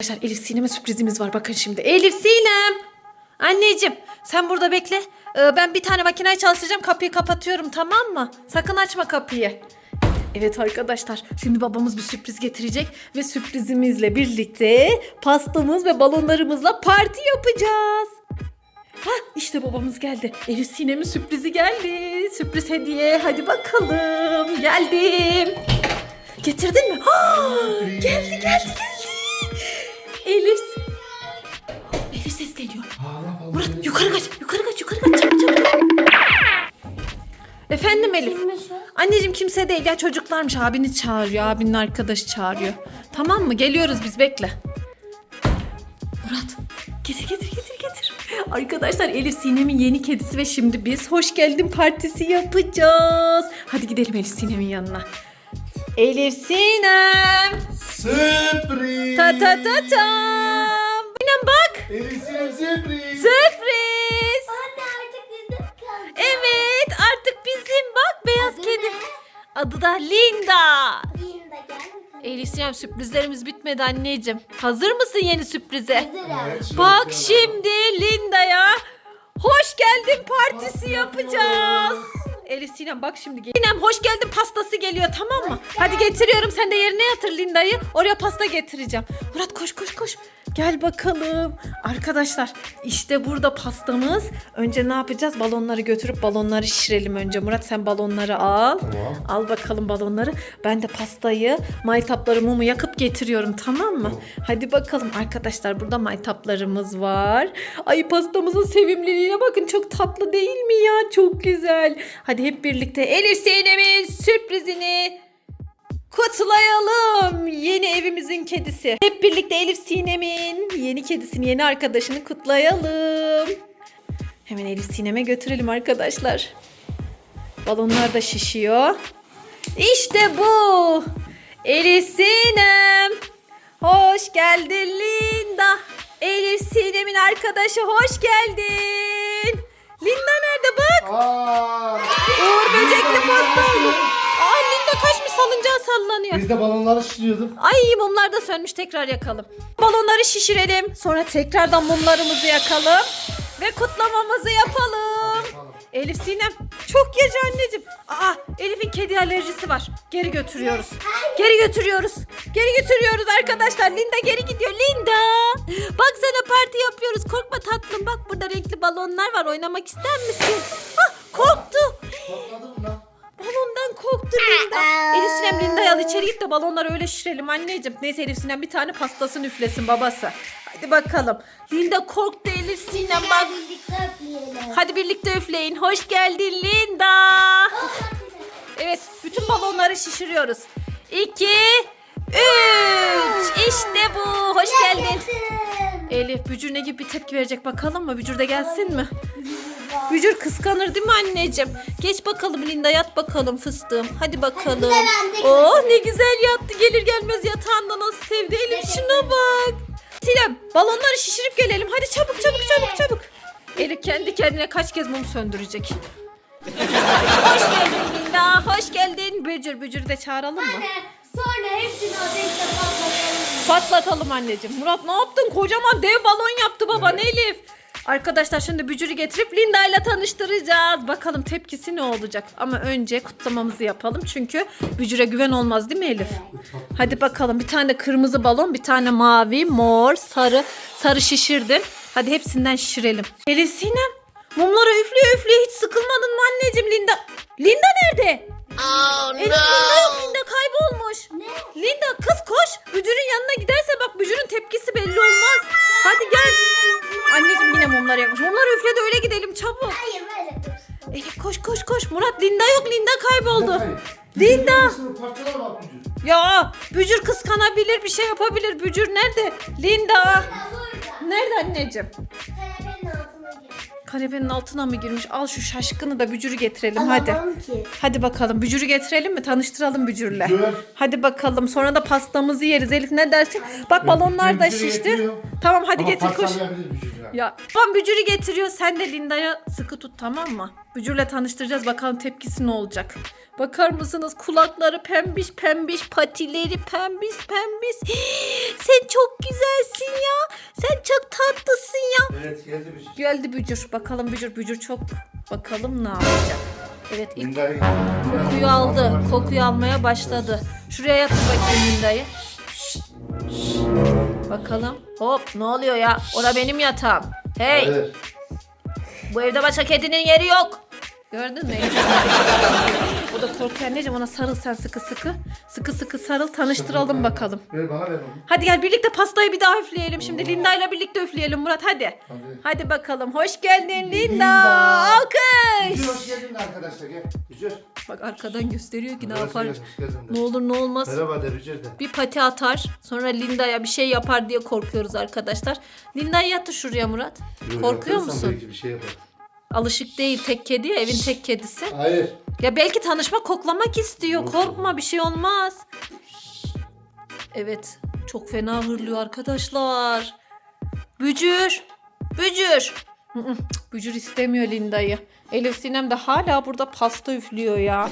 Arkadaşlar Elif Sinem'e sürprizimiz var. Bakın şimdi. Elif Sinem. Anneciğim sen burada bekle. Ee, ben bir tane makineyi çalıştıracağım. Kapıyı kapatıyorum tamam mı? Sakın açma kapıyı. Evet arkadaşlar şimdi babamız bir sürpriz getirecek ve sürprizimizle birlikte pastamız ve balonlarımızla parti yapacağız. Ha işte babamız geldi. Elif Sinem'in sürprizi geldi. Sürpriz hediye. Hadi bakalım. Geldim. Getirdin mi? Ha, geldi geldi geldi. Murat yukarı kaç. Yukarı kaç. Yukarı kaç. Çabuk çabuk. Efendim Elif. Anneciğim kimse değil ya çocuklarmış. Abini çağırıyor. Abinin arkadaşı çağırıyor. Tamam mı? Geliyoruz biz bekle. Murat getir getir getir getir. Arkadaşlar Elif Sinem'in yeni kedisi ve şimdi biz hoş geldin partisi yapacağız. Hadi gidelim Elif Sinem'in yanına. Elif Sinem. Sürpriz. Ta ta ta tam. Elisinem sürpriz. Sürpriz. Anne artık bizde mi kaldı? Evet artık bizim bak beyaz Adı kedi. ne? Adı da Linda. Linda gel Sinem sürprizlerimiz bitmedi anneciğim. Hazır mısın yeni sürprize? Hazırım. Evet, Bak şimdi Linda'ya hoş geldin partisi yapacağız. Elif Sinem bak şimdi. gel- Sinem hoş geldin pastası geliyor tamam mı? Hadi getiriyorum sen de yerine yatır Linda'yı. Oraya pasta getireceğim. Murat koş koş koş. Gel bakalım. Arkadaşlar işte burada pastamız. Önce ne yapacağız? Balonları götürüp balonları şişirelim önce. Murat sen balonları al. Tamam. Al bakalım balonları. Ben de pastayı, maytapları, mumu yakıp getiriyorum tamam mı? Hadi bakalım arkadaşlar burada maytaplarımız var. Ay pastamızın sevimliliğine bakın çok tatlı değil mi ya? Çok güzel. Hadi hep birlikte Elif Sinem'in sürprizini kutlayalım. Yeni evimizin kedisi. Hep birlikte Elif Sinem'in yeni kedisini, yeni arkadaşını kutlayalım. Hemen Elif Sinem'e götürelim arkadaşlar. Balonlar da şişiyor. İşte bu. Elif Sinem. Hoş geldin Linda. Elif Sinem'in arkadaşı hoş geldin. Linda nerede bak? Aa, Böcekli pasta oldu. Aa Linda kaçmış salıncağı sallanıyor. biz de balonları şişiriyorduk. Ay mumlar da sönmüş tekrar yakalım. Balonları şişirelim. Sonra tekrardan mumlarımızı yakalım. Ve kutlamamızı yapalım. Elif Sinem çok gece anneciğim. Aa Elif'in kedi alerjisi var. Geri götürüyoruz. Geri götürüyoruz. Geri götürüyoruz arkadaşlar. Linda geri gidiyor. Linda. Bak sana parti yapıyoruz. Korkma tatlım. Bak burada renkli balonlar var. Oynamak ister misin? Hah korktu. Patladı mı lan? Balondan korktu Linda. Elif Sinem Linda'yı al içeri git de balonları öyle şişirelim anneciğim. Neyse Elif Sinem bir tane pastasını üflesin babası. Hadi bakalım. Linda korktu Elif Sinem bak. Hadi birlikte üfleyin. Hoş geldin Linda. Evet bütün balonları şişiriyoruz. İki, üç. İşte bu. Hoş geldin. Elif Bücür ne gibi bir tepki verecek bakalım mı? Bücür de gelsin mi? Bücür kıskanır değil mi anneciğim? Geç bakalım Linda yat bakalım fıstığım. Hadi bakalım. Oh ne güzel yattı. Gelir gelmez yatağında nasıl sevdi. Elif şuna bak. Sinem balonları şişirip gelelim. Hadi çabuk çabuk çabuk çabuk. Elif kendi kendine kaç kez mum söndürecek. hoş geldin Linda. Hoş geldin. Bücür Bücür'ü de çağıralım mı? Anne sonra hepsini ateşle patlatalım. Patlatalım anneciğim. Murat ne yaptın? Kocaman dev balon yaptı baban Elif. Arkadaşlar şimdi Bücür'ü getirip Linda ile tanıştıracağız. Bakalım tepkisi ne olacak. Ama önce kutlamamızı yapalım. Çünkü Bücür'e güven olmaz değil mi Elif? Hadi bakalım. Bir tane de kırmızı balon, bir tane mavi, mor, sarı. Sarı şişirdin. Hadi hepsinden şişirelim. Elif Sinem. Mumları üflüyor üflüyor. Hiç sıkılmadın mı anneciğim Linda? Linda nerede? Elif Linda yok. Linda kaybolmuş. Ne? Linda kız koş. Bücürün yanına giderse bak Bücürün tepkisi belli yine mumları yakmış. Mumları üfle de öyle gidelim çabuk. Hayır böyle dur. Elif koş koş koş. Murat Linda yok. Linda kayboldu. Linda. Ya Bücür kıskanabilir bir şey yapabilir. Bücür nerede? Linda. Nerede anneciğim? Kalebenin altına gir. Kanepenin altına mı girmiş? Al şu şaşkını da Bücür'ü getirelim hadi. Alamam ki. Hadi bakalım Bücür'ü getirelim mi? Tanıştıralım Bücür'le. Bücür. Hadi bakalım sonra da pastamızı yeriz. Elif ne dersin? Bak balonlar da şişti. Tamam hadi Ama getir koş. parçalayabilir Bücür ya. Ya babam Bücür'ü getiriyor. Sen de Linda'ya sıkı tut tamam mı? Bücür'le tanıştıracağız. Bakalım tepkisi ne olacak. Bakar mısınız? Kulakları pembiş pembiş, patileri pembiş pembiş. Sen çok güzelsin ya. Sen çok tatlısın ya. Evet geldi şey. Geldi Bücür. Bakalım Bücür. Bücür çok. Bakalım ne yapacak. Evet ilk Linda'yı kokuyu aldı. Kokuyu almaya başladı. Şuraya yatır bakayım Linda'yı. Bakalım. Hop ne oluyor ya? Ora benim yatağım. Hey Evet. bu evde başka kedinin yeri yok. Gördün mü? o da korkuyor anneciğim ona sarıl sen sıkı sıkı. Sıkı sıkı sarıl tanıştıralım bakalım. Ver bana ver onu. Hadi gel birlikte pastayı bir daha üfleyelim şimdi. Linda ile birlikte üfleyelim Murat hadi. Hadi. Hadi bakalım. Hoş geldin Linda. Linda. Alkış. Hoş geldin arkadaşlar gel. Gücür. Bak arkadan gösteriyor ki ne yapar. Ne olur ne olmaz. Merhaba de Gücür de. Bir pati atar. Sonra Linda'ya bir şey yapar diye korkuyoruz arkadaşlar. Linda'yı yatır şuraya Murat. Yo, Korkuyor musun? Belki bir şey yapar. Alışık değil tek kedi ya, evin tek kedisi. Hayır. Ya belki tanışma koklamak istiyor. Korkma bir şey olmaz. Evet. Çok fena hırlıyor arkadaşlar. Bücür. Bücür. Bücür istemiyor Linda'yı. Elif Sinem de hala burada pasta üflüyor ya.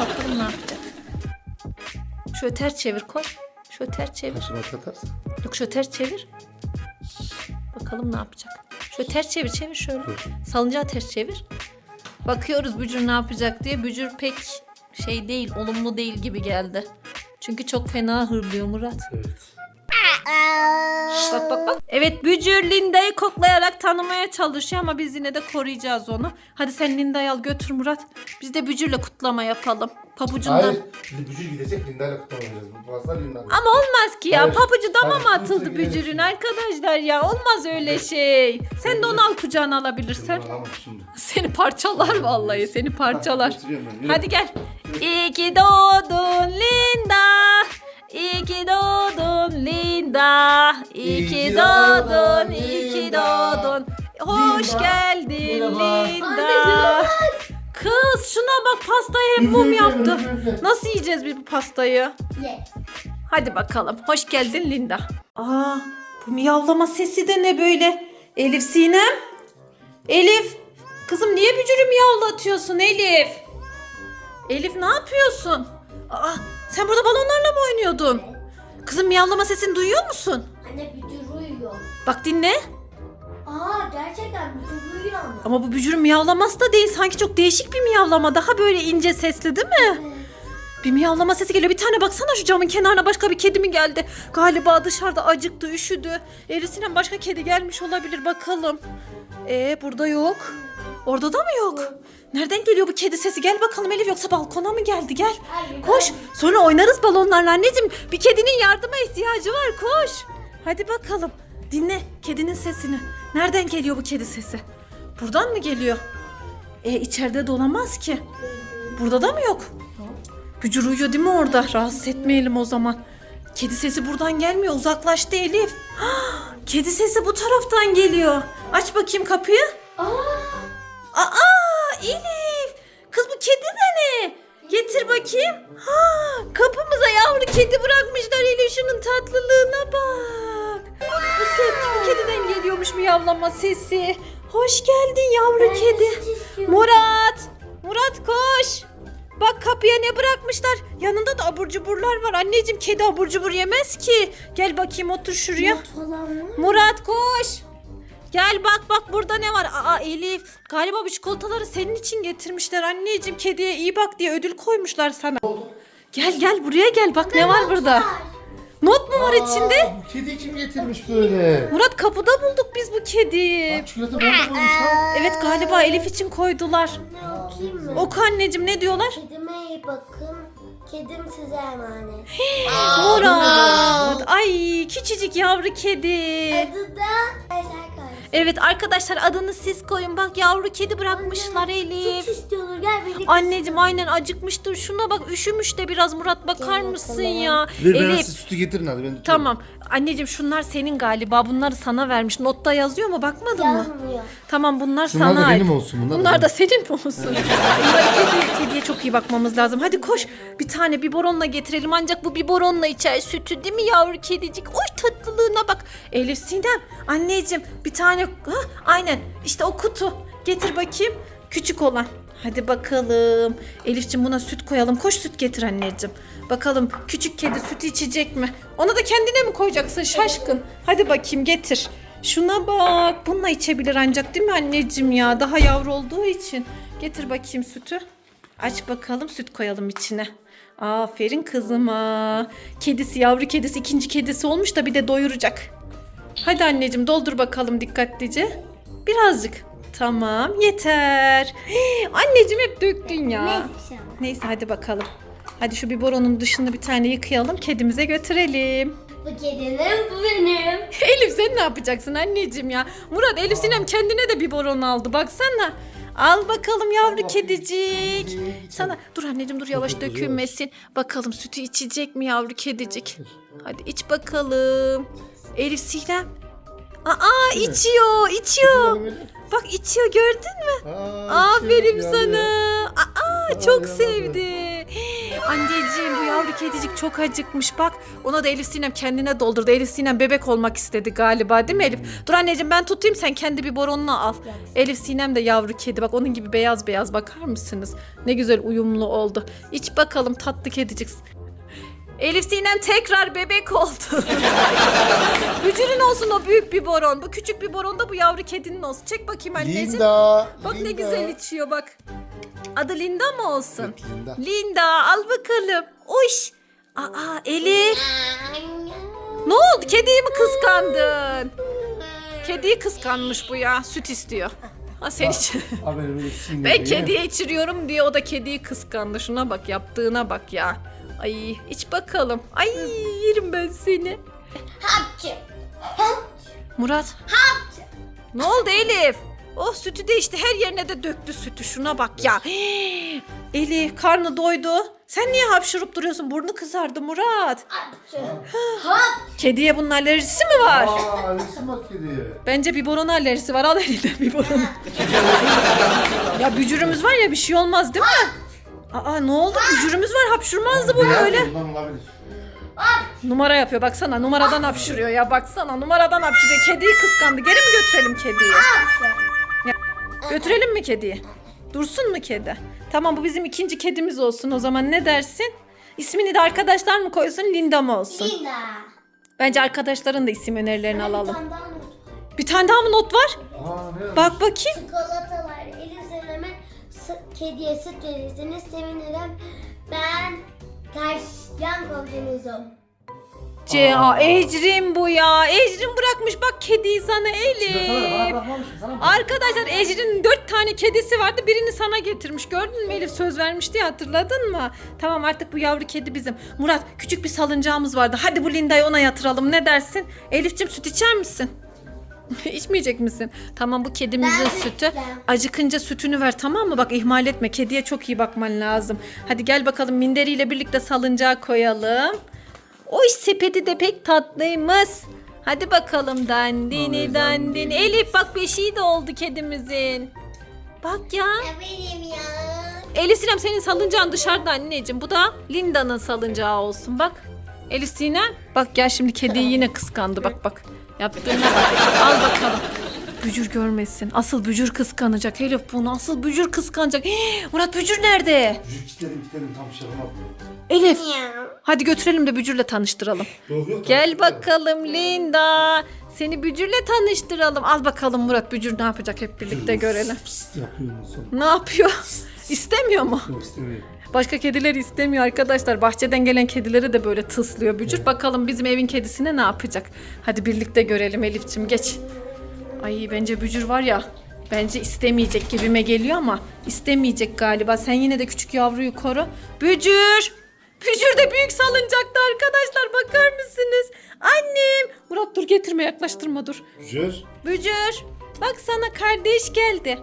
Bakalım ne yapacak. Şöyle ters çevir koy. Şöyle ters çevir. Şuna katarsın. Yok şöyle ters çevir. Bakalım ne yapacak. Şöyle ters çevir çevir şöyle. Salıncağı ters çevir. Bakıyoruz Bücür ne yapacak diye. Bücür pek şey değil, olumlu değil gibi geldi. Çünkü çok fena hırlıyor Murat. Evet. Bak bak bak. Evet Bücür Linda'yı koklayarak tanımaya çalışıyor ama biz yine de koruyacağız onu. Hadi sen Linda'yı al götür Murat. Biz de Bücür'le kutlama yapalım. Pabucundan. Hayır. Bücür gidecek Linda'yla kutlamayacağız. Bu fazla Linda'yla. Ama olmaz ki ya. Hayır. Pabucu dama Hayır, mı atıldı kimse Bücür'ün arkadaşlar ya? Olmaz öyle şey. Sen de onu al kucağına alabilirsen. Alamam şimdi. Seni parçalar vallahi seni parçalar. Götürüyorum ben, yürü. Hadi gel. İyi ki doğdun Linda. İyi ki doğdun Linda. İyi ki doğdun, iyi ki doğdun. Hoş Linda. geldin Merhaba. Linda. Kız şuna bak pastayı hep mum yaptı. Nasıl yiyeceğiz biz bu pastayı? Ye. Hadi bakalım. Hoş geldin Linda. Aa, bu miyavlama sesi de ne böyle? Elif Sinem? Elif. Kızım niye bücürü miyavlatıyorsun Elif? Elif ne yapıyorsun? Aa, sen burada balonlarla mı oynuyordun? Kızım miyavlama sesini duyuyor musun? Anne bücür uyuyor. Bak dinle. Aa gerçekten bücür uyuyor ama. Ama bu bücürün miyavlaması da değil. Sanki çok değişik bir miyavlama. Daha böyle ince sesli değil mi? Evet. Bir miyavlama sesi geliyor. Bir tane baksana şu camın kenarına başka bir kedi mi geldi? Galiba dışarıda acıktı, üşüdü. Erisine başka kedi gelmiş olabilir bakalım. Ee burada yok. Orada da mı yok? Nereden geliyor bu kedi sesi? Gel bakalım Elif yoksa balkona mı geldi? Gel. Koş. Sonra oynarız balonlarla anneciğim. Bir kedinin yardıma ihtiyacı var. Koş. Hadi bakalım. Dinle kedinin sesini. Nereden geliyor bu kedi sesi? Buradan mı geliyor? E içeride dolamaz ki. Burada da mı yok? Bücür uyuyor değil mi orada? Rahatsız etmeyelim o zaman. Kedi sesi buradan gelmiyor. Uzaklaştı Elif. Kedi sesi bu taraftan geliyor. Aç bakayım kapıyı. Aa Elif. Kız bu kedi de ne? Getir bakayım. Ha, kapımıza yavru kedi bırakmışlar Elif şunun tatlılığına bak. Bu ses bu kediden geliyormuş miyavlama sesi. Hoş geldin yavru ben kedi. Murat! Murat koş! Bak kapıya ne bırakmışlar? Yanında da abur cuburlar var. Anneciğim kedi abur cubur yemez ki. Gel bakayım otur şuraya. Murat koş! Gel bak bak burada ne var? Aa Elif galiba bu çikolataları senin için getirmişler anneciğim. Kediye iyi bak diye ödül koymuşlar sana. Gel gel buraya gel bak ne var burada? Not mu var içinde? Aa, Bu kedi kim getirmiş böyle? Murat kapıda bulduk biz bu kediyi. Aa, çikolata bomba bulmuş ha. Evet galiba Elif için koydular. Ne okuyayım mı? Oku anneciğim ne diyorlar? Kedime iyi bakın. Kedim size emanet. Murat. Ay küçücük yavru kedi. Adı da Kayası. Evet arkadaşlar adını siz koyun. Bak yavru kedi bırakmışlar Elif. Süt istiyorlar gel birlikte. Anneciğim aynen acıkmıştır. Şuna bak üşümüş de biraz Murat bakar Gel mısın bakalım. ya? Ver ben Elif sütü getirin hadi ben tutuyorum. tamam. Anneciğim şunlar senin galiba. Bunları sana vermiş. Notta yazıyor mu? Bakmadın mı? Yazmıyor. Tamam bunlar Şunlar sana da benim ait. olsun. Bunlar, Bunlar da benim. senin mi olsun? Bunlar kedi, kediye çok iyi bakmamız lazım. Hadi koş. Bir tane tane biberonla getirelim ancak bu biberonla içer sütü değil mi yavru kedicik? Oy tatlılığına bak. Elif Sinem anneciğim bir tane ha, aynen işte o kutu getir bakayım küçük olan. Hadi bakalım. Elif'ciğim buna süt koyalım. Koş süt getir anneciğim. Bakalım küçük kedi sütü içecek mi? Ona da kendine mi koyacaksın şaşkın? Hadi bakayım getir. Şuna bak. Bununla içebilir ancak değil mi anneciğim ya? Daha yavru olduğu için. Getir bakayım sütü. Aç bakalım süt koyalım içine. Aferin kızıma. Kedisi yavru kedisi ikinci kedisi olmuş da bir de doyuracak. Hadi anneciğim doldur bakalım dikkatlice. Birazcık. Tamam yeter. Hii, anneciğim hep döktün ya. Neyse. Neyse hadi bakalım. Hadi şu biberonun dışını bir tane yıkayalım kedimize götürelim. Bu kedinin bu benim. Elif sen ne yapacaksın anneciğim ya? Murat Elif Sinem kendine de biberon aldı baksana. Al bakalım yavru Allah kedicik. Sana dur anneciğim dur yavaş dökülmesin. Bakalım sütü içecek mi yavru kedicik? Hadi iç bakalım. Elif Sinem. Aa içiyor içiyor. Bak içiyor gördün mü? Aa, Aferin içiyor, sana. yanıyor. Aa, çok yaladı. sevdi. Anneciğim bu yavru kedicik çok acıkmış bak. Ona da Elif Sinem kendine doldurdu. Elif Sinem bebek olmak istedi galiba değil mi Elif? Dur anneciğim ben tutayım sen kendi biberonunu al. Elif Sinem de yavru kedi bak onun gibi beyaz beyaz bakar mısınız? Ne güzel uyumlu oldu. İç bakalım tatlı kedicik. Elif Sinem tekrar bebek oldu. Bücürün olsun o büyük biberon. Bu küçük biberon da bu yavru kedinin olsun. Çek bakayım anneciğim. Linda. Bak ne Linda. güzel içiyor bak. Adı Linda mı olsun? Evet, Linda. Linda al bakalım. Uş. Aa Elif. Ne oldu? Kediyi mi kıskandın? Kediyi kıskanmış bu ya. Süt istiyor. Ha sen iç. Aa, benim öyle sinirli Ben kediye içiriyorum diye o da kediyi kıskandı. Şuna bak yaptığına bak ya. Ay iç bakalım. Ay yerim ben seni. Hapçı. Murat. Ne oldu Elif? Oh sütü de işte her yerine de döktü sütü. Şuna bak ya. Elif karnı doydu. Sen niye hapşurup duruyorsun? Burnu kızardı Murat. Hapçı. Hap. Kediye bunun alerjisi mi var? Aa, resim bak kediye. Bence biberon alerjisi var. Al elinden biberonu. ya bücürümüz var ya bir şey olmaz değil mi? Aa ne oldu? Bücürümüz var. Hapşurmazdı bu Beyaz böyle. olabilir. Numara yapıyor baksana. Numaradan hapşuruyor ya. Baksana numaradan hapşuruyor. Kediyi kıskandı. Geri mi götürelim kediyi? Götürelim mi kediyi? Dursun mu kedi? Tamam bu bizim ikinci kedimiz olsun o zaman ne dersin? İsmini de arkadaşlar mı koysun Linda mı olsun? Lina. Bence arkadaşların da isim önerilerini alalım. Bir tane daha mı not var? Aa, ne Bak bakayım. Çikolatalar. Kediye süt verirseniz sevinirim. Ben taşyan komşunuzum. C A Ecrin bu ya. Ecrin bırakmış bak kediyi sana bana Elif. sana? Arkadaşlar Ecrin'in dört tane kedisi vardı. Birini sana getirmiş. Gördün mü Elif söz vermişti ya hatırladın mı? Tamam artık bu yavru kedi bizim. Murat küçük bir salıncağımız vardı. Hadi bu Linda'yı ona yatıralım. Ne dersin? Elif'cim süt içer misin? İçmeyecek misin? Tamam bu kedimizin Ben sütü. içeceğim. Acıkınca sütünü ver tamam mı? Bak ihmal etme. Kediye çok iyi bakman lazım. Hadi gel bakalım minderiyle birlikte salıncağa koyalım. Oy sepeti de pek tatlıymış. Hadi bakalım dandini Ay, dandini. dandini. Elif bak beşiği de oldu kedimizin. Bak ya. Ya benim ya. Elif Sinem senin salıncağın dışarıda anneciğim. Bu da Linda'nın salıncağı olsun bak. Elif Sinem bak gel şimdi kediyi yine kıskandı bak bak. Yaptığına bak. Al bakalım. Bücür görmesin. Asıl bücür kıskanacak. Elif bunu asıl bücür kıskanacak. Hii, Murat bücür nerede? Bücür kitledim kitledim tam şey yapamadım. Elif hadi götürelim de bücürle tanıştıralım. Yok yok. Gel tamam. bakalım Linda. Seni bücürle tanıştıralım. Al bakalım Murat bücür ne yapacak hep birlikte görelim. Pist yapıyor ondan sonra. Ne yapıyor? İstemiyor mu? Yok. Başka kediler istemiyor arkadaşlar. Bahçeden gelen kedileri de böyle tıslıyor bücür. Bakalım bizim evin kedisine ne yapacak? Hadi birlikte görelim Elifçim geç. Ay bence bücür var ya. Bence istemeyecek gibime geliyor ama istemeyecek galiba. Sen yine de küçük yavruyu koru. Bücür! Bücür de büyük salıncakta arkadaşlar bakar mısınız? Annem! Murat dur getirme yaklaştırma dur. Bücür. Bücür bak sana kardeş geldi.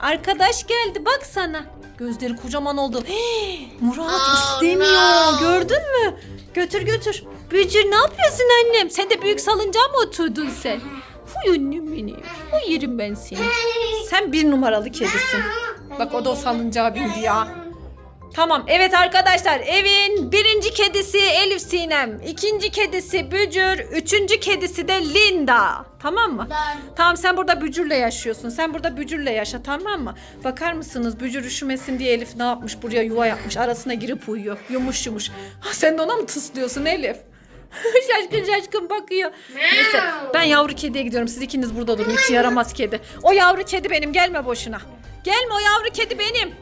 Arkadaş geldi bak sana. Gözleri kocaman oldu. Hii, Murat istemiyor gördün mü? Götür götür. Bücür ne yapıyorsun annem? Sen de büyük salıncağa mı oturdun sen? Huy annem benim. Huy yerim ben seni. Sen bir numaralı kedisin. Bak o da o salıncağa bindi ya. Tamam evet arkadaşlar evin birinci kedisi Elif Sinem, ikinci kedisi Bücür, üçüncü kedisi de Linda. Tamam mı? Dört. Tamam sen burada Bücür'le yaşıyorsun. Sen burada Bücür'le yaşa tamam mı? Bakar mısınız Bücür üşümesin diye Elif ne yapmış? Buraya yuva yapmış. Arasına girip uyuyor. Yumuş yumuş. Ha, sen de ona mı tıslıyorsun Elif? şaşkın şaşkın bakıyor. Neyse ben yavru kediye gidiyorum. Siz ikiniz burada durun. Hiç yaramaz kedi. O yavru kedi benim gelme boşuna. Gelme o yavru kedi benim.